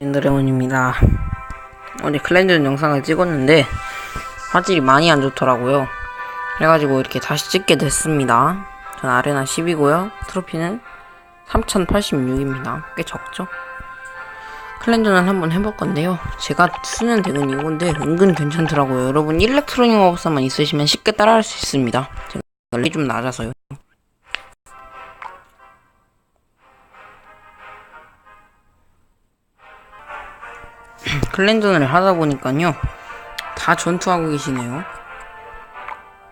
인드레몬입니다. 어제 클렌전 영상을 찍었는데 화질이 많이 안 좋더라고요. 그래가지고 이렇게 다시 찍게 됐습니다. 전 아레나 10이고요. 트로피는 3086입니다. 꽤 적죠? 클렌전을 한번 해볼 건데요. 제가 쓰는 덱은 이건데 은근 괜찮더라고요. 여러분 일렉트로닉 업사만 있으시면 쉽게 따라할 수 있습니다. 제가 좀 낮아서요. 클렌전을 하다 보니까요. 다 전투하고 계시네요.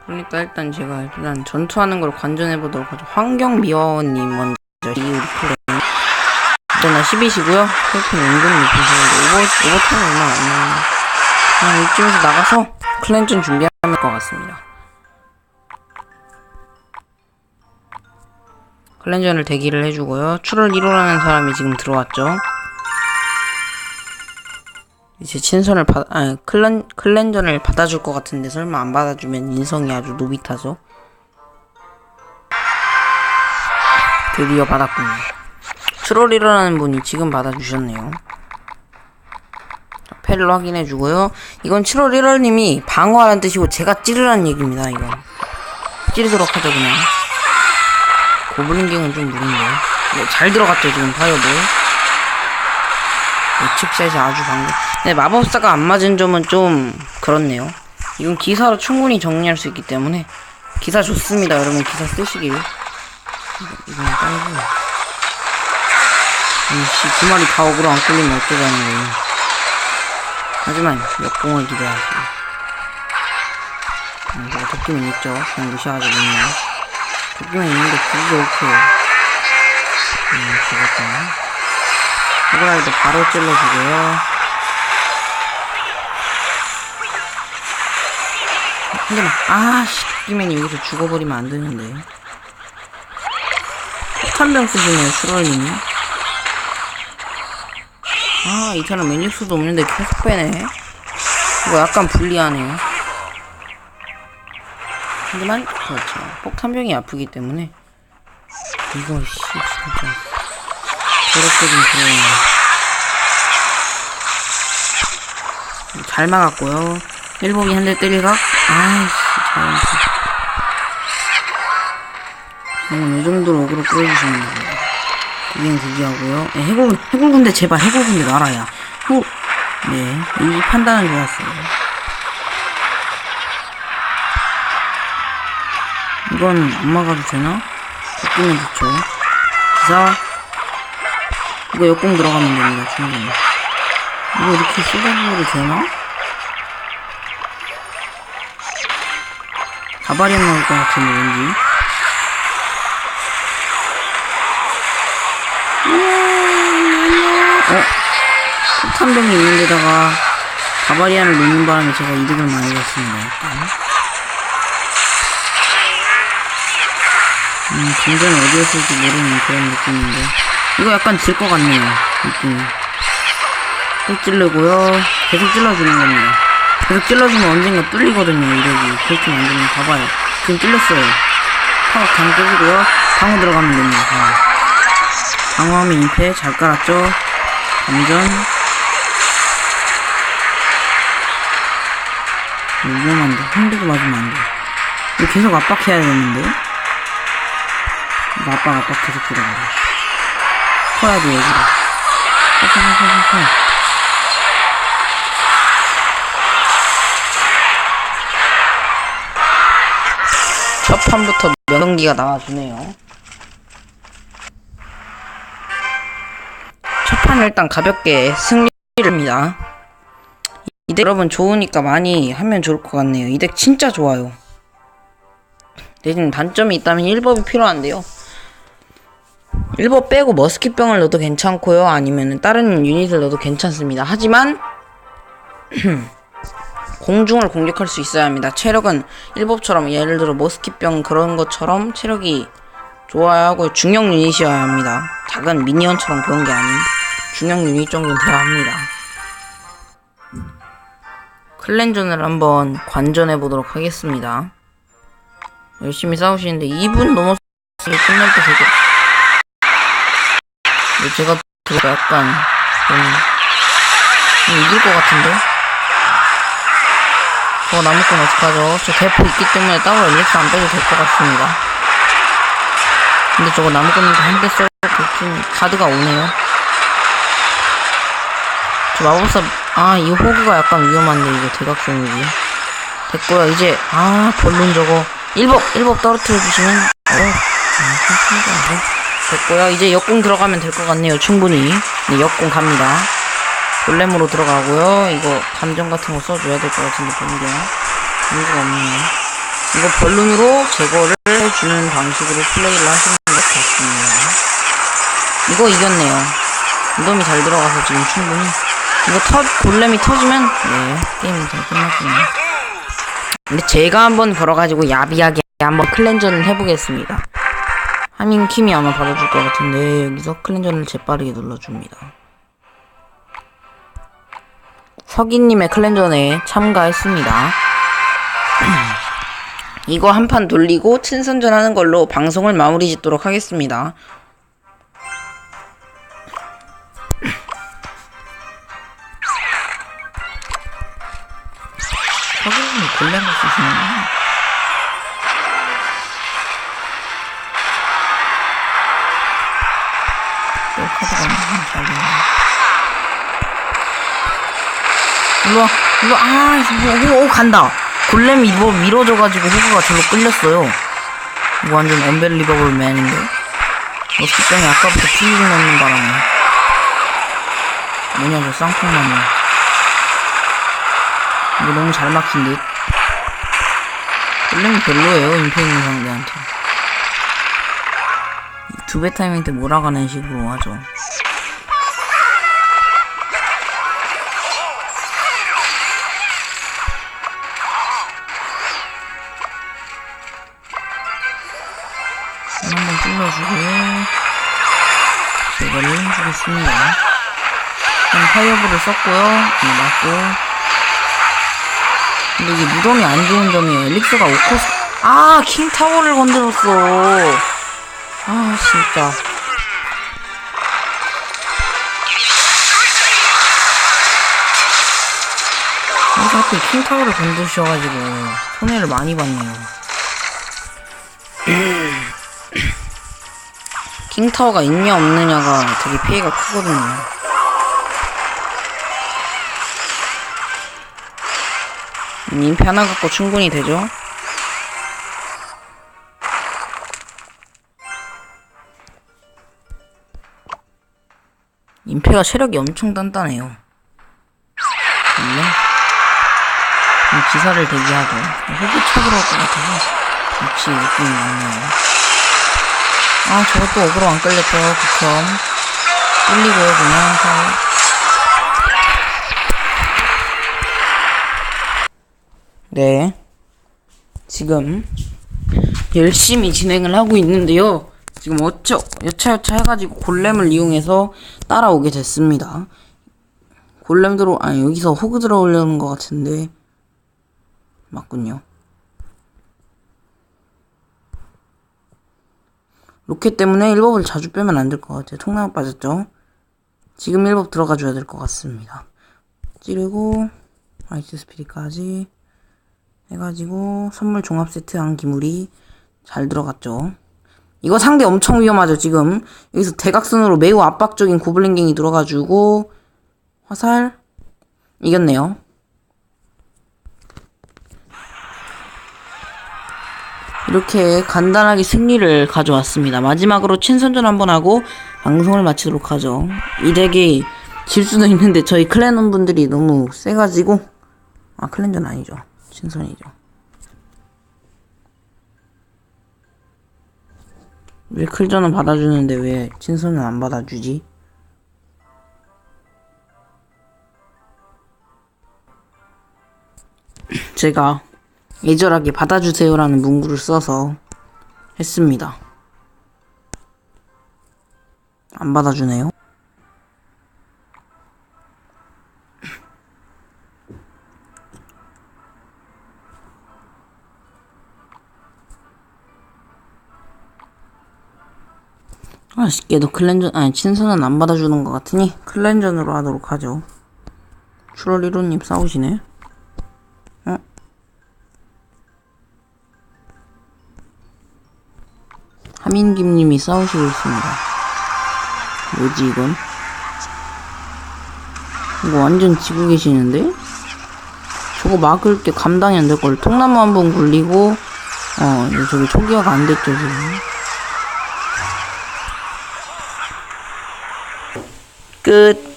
그러니까 일단 제가 일단 전투하는 걸 관전해 보도록 하죠. 환경미화원님 먼저 이 우리 클렌. 일단 10이시고요. 헬프는 은근 높으시는데 오버 오버타임 얼마 안 나는데 그냥 이쯤에서 나가서 클렌전 준비하면 될것 같습니다. 클렌전을 대기를 해주고요. 출을 1호라는 사람이 지금 들어왔죠. 이제 친선을 받, 아니, 클렌, 클렌전을 받아줄 것 같은데 설마 안 받아주면 인성이 아주 노비타죠? 드디어 받았군요. 트롤이라는 분이 지금 받아주셨네요. 자, 패를 확인해 주고요. 이건 7월 1월님이 방어하라는 뜻이고 제가 찌르라는 얘기입니다, 이건. 찌르도록 하죠, 그냥. 고블린 갱은 좀 무린데요. 네, 잘 들어갔죠, 지금 파이어볼. 예측샷이 아주 방금. 네, 마법사가 안 맞은 점은 좀 그렇네요. 이건 기사로 충분히 정리할 수 있기 때문에 기사 좋습니다. 여러분 기사 쓰시길. 이건 딸고. 이씨 두 마리 다 억으로 안 끌리면 어쩌자는 거예요. 하지만 역공을 기대하시고. 음, 제가 도끼면 있죠. 그냥 무시하지 않네요. 도끼면 있는데 그게 오케이. 음, 죽었다. 호그라이도 바로 찔러주고요. 근데 아씨, 도끼맨이 여기서 죽어버리면 안 되는데. 폭탄병 쓰시네요, 슈럴님이. 아, 이 사람 메뉴수도 없는데 계속 빼네. 이거 약간 불리하네요. 하지만, 그렇죠. 폭탄병이 아프기 때문에. 이거, 씨, 진짜. 좀 들어오네. 잘 막았고요. 일본이 한 대 때리각. 아이씨, 잘. 정말 이 정도로 어그로 끌어주시는 거예요. 이행 대기하고요. 네, 해골, 해골 군대 제발 해골 군대 놔라야. 해골, 네, 이 판단은 좋았어요. 이건 안 막아도 되나? 바꾸면 좋죠. 기사. 이거 역공 들어가면 됩니다, 충분히. 이거 이렇게 쏟아부어도 되나? 가발이 나올 것 같은데, 왠지. 어? 폭탄병이 있는 데다가 바바리안을 놓는 바람에 제가 이득을 많이 봤습니다. 일단. 음, 진전 어디에 쓸지 모르는 그런 느낌인데. 이거 약간 질 것 같네요. 느낌이. 또 찔르고요. 계속 찔러주는 겁니다. 계속 찔러주면 언젠가 뚫리거든요, 이력이. 그렇게 만들면 봐봐요. 지금 찔렸어요. 파워 강 깨지고요. 방어 들어가면 됩니다. 방어. 방어하면 임패 잘 깔았죠? 감전 위험한데 핸드도 맞으면 안 돼 이거 계속 압박해야 되는데 압박 압박 계속 들어가야 커야 돼 커커 커 커 커 첫 판부터 명경기가 나와주네요 첫판 일단 가볍게 승리를 합니다. 이 덱 여러분 좋으니까 많이 하면 좋을 것 같네요. 이 덱 진짜 좋아요. 대신 단점이 있다면 1법이 필요한데요. 1법 빼고 머스킷병을 넣어도 괜찮고요. 아니면 다른 유닛을 넣어도 괜찮습니다. 하지만 공중을 공격할 수 있어야 합니다. 체력은 1법처럼 예를 들어 머스킷병 그런 것처럼 체력이 좋아야 하고 중형 유닛이어야 합니다. 작은 미니언처럼 그런 게 아닌 중형 유닛 정도는 돼야 합니다. 클렌전을 한번 관전해 보도록 하겠습니다. 열심히 싸우시는데 2분 넘었을 때 끝날 때 되게 근데 제가 들어 약간 좀 이길 것 같은데? 저 나무꾼 어떡하죠? 저 대포 있기 때문에 따로 엘릭스 안 빼도 될 것 같습니다. 근데 저거 나무꾼한테 한대 쏘고 좀 가드가 오네요. 저 마법사, 아, 이 호구가 약간 위험한데, 이거 대각선이지. 됐고요. 이제, 아, 본론 저거. 1법, 1법 떨어뜨려 주시면, 어, 아, 괜찮습니다. 네. 됐고요. 이제 역공 들어가면 될 것 같네요. 충분히. 네, 역공 갑니다. 골렘으로 들어가고요. 이거 감정 같은 거 써줘야 될 것 같은데 변경. 의미가 없네요. 이거 벌룬으로 제거를 해주는 방식으로 플레이를 하시는 것 같습니다. 이거 이겼네요. 무덤이 잘 들어가서 지금 충분히. 이거 터, 골렘이 터지면, 네, 게임이 잘 끝났군요. 근데 제가 한번 걸어가지고 야비하게 한번 클렌저를 해보겠습니다. 하민 킴이 아마 받아줄 것 같은데, 여기서 클렌저를 재빠르게 눌러줍니다. 서기님의 클렌저에 참가했습니다. 이거 한 판 돌리고 친선전 하는 걸로 방송을 마무리 짓도록 하겠습니다. 서기님이 골렘을 쓰시네. 또 일로와, 일로와, 아, 오, 오, 간다. 골렘이 이거 밀어줘가지고 호구가 절로 끌렸어요. 이거 완전 언벨리버블 맨인데. 머스키병이 아까부터 피를 넣는 바람에. 뭐냐, 저 쌍통만이. 이거 너무 잘 막힌 듯. 골렘이 별로예요, 임페이는 상대한테. 두 배 타이밍 때 몰아가는 식으로 하죠. 한번 찔러주고 제거를 해주겠습니다. 그럼 파이어볼을 썼고요. 네, 맞고. 근데 이게 무덤이 안 좋은 점이에요. 엘릭스가 오코스 아 킹타워를 건드렸어. 아 진짜. 그래서 하필 킹타워를 건드셔가지고 손해를 많이 봤네요. 킹타워가 있냐 없느냐가 되게 피해가 크거든요. 음, 인피 하나 갖고 충분히 되죠? 인피가 체력이 엄청 단단해요. 네. 그럼 기사를 대기하죠. 호구 쳐들어올 것 같아서 역시 느낌이 나네요. 아, 저것도 어그로 안 끌렸죠. 극혐. 끌리고요, 그냥. 자. 네. 지금 열심히 진행을 하고 있는데요. 지금 어쩌, 여차여차 해가지고 골렘을 이용해서 따라오게 됐습니다. 골렘 들어, 아니, 여기서 호그 들어오려는 것 같은데. 맞군요. 로켓 때문에 1법을 자주 빼면 안 될 것 같아요. 통나무 빠졌죠? 지금 1법 들어가 줘야 될 것 같습니다. 찌르고, 아이스 스피릿까지 해가지고, 선물 종합 세트 안기물이 잘 들어갔죠. 이거 상대 엄청 위험하죠, 지금. 여기서 대각선으로 매우 압박적인 고블린갱이 들어가지고, 화살, 이겼네요. 이렇게 간단하게 승리를 가져왔습니다. 마지막으로 친선전 한번 하고 방송을 마치도록 하죠. 이 덱이 질 수도 있는데 저희 클랜원 분들이 너무 세가지고 아 클랜전 아니죠. 친선이죠. 왜 클전은 받아주는데 왜 친선은 안 받아주지? 제가 예절하게 받아주세요라는 문구를 써서 했습니다. 안 받아주네요. 아쉽게도 클렌전 아니 친선은 안 받아주는 것 같으니 클렌전으로 하도록 하죠. 슈럴리로님 싸우시네. 어? 하민김님이 싸우시고 있습니다. 뭐지 이건? 이거 완전 지고 계시는데? 저거 막을 게 감당이 안 될 걸. 통나무 한 번 굴리고, 어, 저기 초기화가 안 됐죠, 지금. 끝.